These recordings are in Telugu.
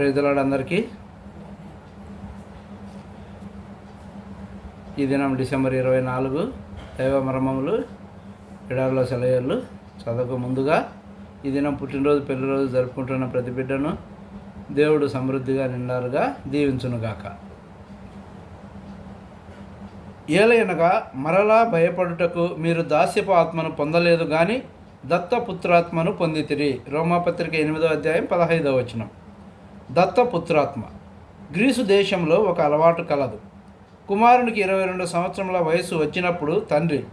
ప్రజలాడు అందరికీ ఈ దినం డిసెంబర్ ఇరవై నాలుగు దైవ మర్మములు ఎడారిలో సెలయేళ్ళు చదవక ముందుగా ఈ దినం పుట్టినరోజు పెళ్ళిరోజు జరుపుకుంటున్న ప్రతి బిడ్డను దేవుడు సమృద్ధిగా నిండారుగా దీవించునుగాక. ఏలయనగా మరలా భయపడుటకు మీరు దాస్యపు ఆత్మను పొందలేదు కానీ దత్తపుత్రాత్మను పొందితిరి. రోమాపత్రిక ఎనిమిదో అధ్యాయం పదహైదవ వచనం. దత్తపుత్రాత్మ. గ్రీసు దేశంలో ఒక అలవాటు కలదు. కుమారునికి ఇరవై రెండు సంవత్సరముల వయసు వచ్చినప్పుడు తండ్రి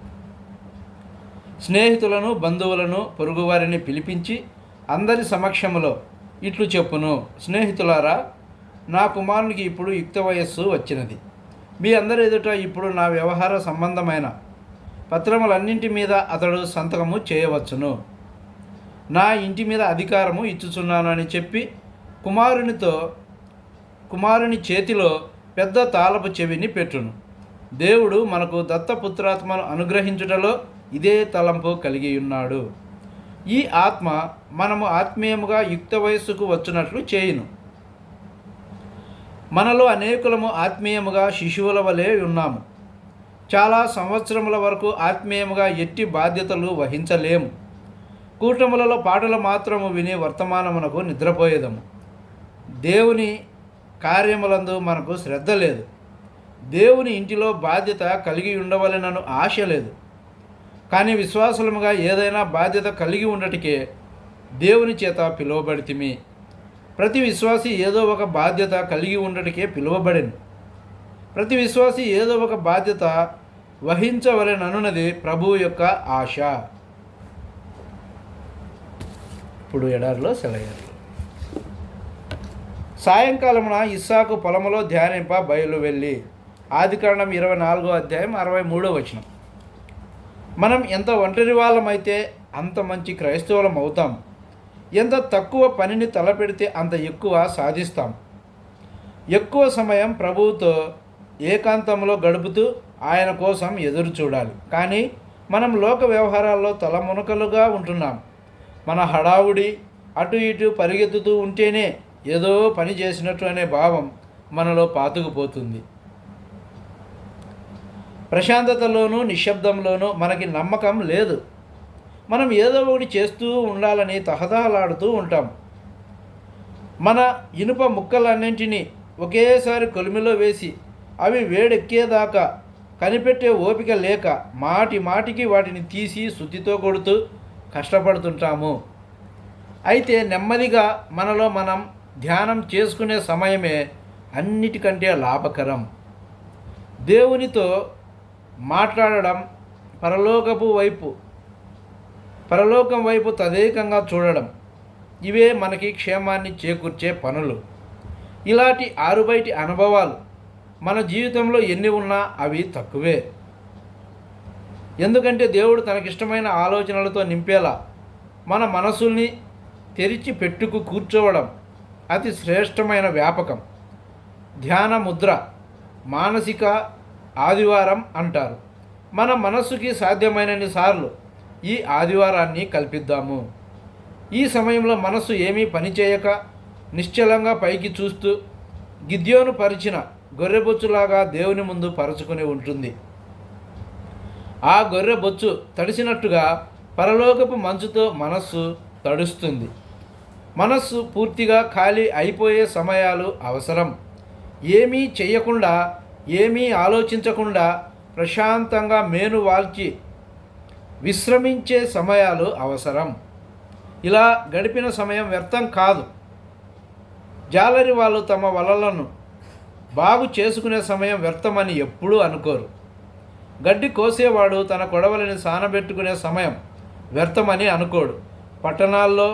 స్నేహితులను బంధువులను పొరుగువారిని పిలిపించి అందరి సమక్షములో ఇట్లు చెప్పును స్నేహితులారా నా కుమారునికి ఇప్పుడు యుక్త వయస్సు వచ్చినది. మీ అందరి ఎదుట ఇప్పుడు నా వ్యవహార సంబంధమైన పత్రములన్నింటి మీద అతడు సంతకము చేయవచ్చును. నా ఇంటి మీద అధికారము ఇచ్చుచున్నాను అని చెప్పి కుమారునితో కుమారుని చేతిలో పెద్ద తాళపు చెవిని పెట్టును. దేవుడు మనకు దత్తపుత్రాత్మను అనుగ్రహించుటలో ఇదే తలంపు కలిగి ఉన్నాడు ఈ ఆత్మ మనము ఆత్మీయముగా యుక్త వయస్సుకు వచ్చినట్లు చేయును. మనలో అనేకులము ఆత్మీయముగా శిశువుల వలె ఉన్నాము. చాలా సంవత్సరముల వరకు ఆత్మీయముగా ఎట్టి బాధ్యతలు వహించలేము. కూటములలో పాటలు మాత్రము విని వర్తమానమునకు నిద్రపోయేదము. దేవుని కార్యములందు మనకు శ్రద్ధ లేదు. దేవుని ఇంటిలో బాధ్యత కలిగి ఉండవలెనను ఆశ లేదు. కానీ విశ్వాసముగా ఏదైనా బాధ్యత కలిగి ఉండటికే దేవుని చేత పిలువబడితిమి. ప్రతి విశ్వాసి ఏదో ఒక బాధ్యత కలిగి ఉండటికే పిలువబడింది ప్రతి విశ్వాసి ఏదో ఒక బాధ్యత వహించవలెననున్నది ప్రభువు యొక్క ఆశ. ఇప్పుడు ఎడారిలో సెలయారు సాయంకాలమున ఇస్సాకు పొలములో ధ్యానింప బయలు వెళ్ళి ఆదికాండం ఇరవై నాలుగో అధ్యాయం అరవై మూడో వచనం. మనం ఎంత ఒంటరి వాళ్ళమైతే అంత మంచి క్రైస్తవులం అవుతాం. ఎంత తక్కువ పనిని తలపెడితే అంత ఎక్కువ సాధిస్తాం. ఎక్కువ సమయం ప్రభువుతో ఏకాంతంలో గడుపుతూ ఆయన కోసం ఎదురు చూడాలి. కానీ మనం లోక వ్యవహారాల్లో తలమునకలుగా ఉంటున్నాం. మన హడావుడి అటు ఇటు పరిగెత్తుతూ ఉంటేనే ఏదో పని చేసినట్టు అనే భావం మనలో పాతుకుపోతుంది. ప్రశాంతతలోనూ నిశ్శబ్దంలోనూ మనకి నమ్మకం లేదు. మనం ఏదో ఒకటి చేస్తూ ఉండాలని తహతహలాడుతూ ఉంటాం. మన ఇనుప ముక్కలన్నింటినీ ఒకేసారి కొలిమిలో వేసి అవి వేడెక్కేదాకా కనిపెట్టే ఓపిక లేక మాటి మాటికి వాటిని తీసి శుద్ధితో కొడుతూ కష్టపడుతుంటాము. అయితే నెమ్మదిగా మనలో మనం ధ్యానం చేసుకునే సమయమే అన్నిటికంటే లాభకరం. దేవునితో మాట్లాడడం పరలోకపు వైపు పరలోకం వైపు తదేకంగా చూడడం ఇవే మనకి క్షేమాన్ని చేకూర్చే పనులు. ఇలాంటి ఆరుబయటి అనుభవాలు మన జీవితంలో ఎన్ని ఉన్నా అవి తక్కువే. ఎందుకంటే దేవుడు తనకిష్టమైన ఆలోచనలతో నింపేలా మన మనసుల్ని తెరిచి పెట్టుకు కూర్చోవడం అతి శ్రేష్టమైన వ్యాపకం. ధ్యాన ముద్ర మానసిక ఆదివారం అంటారు. మన మనస్సుకి సాధ్యమైనన్ని సార్లు ఈ ఆదివారాన్ని కల్పిద్దాము. ఈ సమయంలో మనస్సు ఏమీ పనిచేయక నిశ్చలంగా పైకి చూస్తూ గిద్యోను పరిచిన గొర్రెబొచ్చులాగా దేవుని ముందు పరుచుకుని ఉంటుంది. ఆ గొర్రె బొచ్చు తడిసినట్టుగా పరలోకపు మంచుతో మనస్సు తడుస్తుంది. మనస్సు పూర్తిగా ఖాళీ అయిపోయే సమయాలు అవసరం. ఏమీ చేయకుండా ఏమీ ఆలోచించకుండా ప్రశాంతంగా మేను వాల్చి విశ్రమించే సమయాలు అవసరం. ఇలా గడిపిన సమయం వ్యర్థం కాదు. జాలరి వాళ్ళు తమ వలలను బాగు చేసుకునే సమయం వ్యర్థమని ఎప్పుడూ అనుకోరు. గడ్డి కోసేవాడు తన కొడవలిని సానబెట్టుకునే సమయం వ్యర్థమని అనుకోడు. పట్టణాల్లో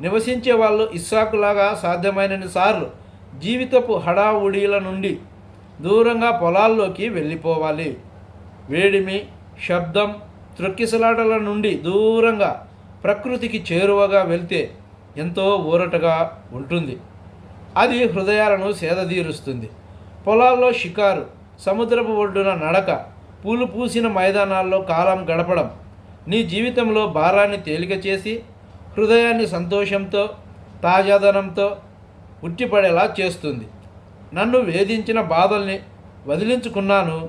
నివసించే వాళ్ళు ఇస్సాకులాగా సాధ్యమైనన్ని సార్లు జీవితపు హడావుడీల నుండి దూరంగా పొలాల్లోకి వెళ్ళిపోవాలి. వేడిమి శబ్దం త్రొక్కిసలాటల నుండి దూరంగా ప్రకృతికి చేరువగా వెళ్తే ఎంతో ఊరటగా ఉంటుంది. అది హృదయాలను సేదతీరుస్తుంది. పొలాల్లో షికారు సముద్రపు ఒడ్డున నడక పూలు పూసిన మైదానాల్లో కాలం గడపడం నీ జీవితంలో భారాన్ని తేలిక చేసి హృదయాన్ని సంతోషంతో తాజాదనంతో ఉట్టిపడేలా చేస్తుంది. నన్ను వేధించిన బాధల్ని వదిలించుకున్నాను.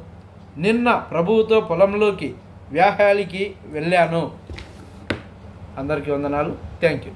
నిన్న ప్రభువుతో పొలంలోకి వ్యాహాలికి వెళ్ళాను. అందరికీ వందనాలు. Thank you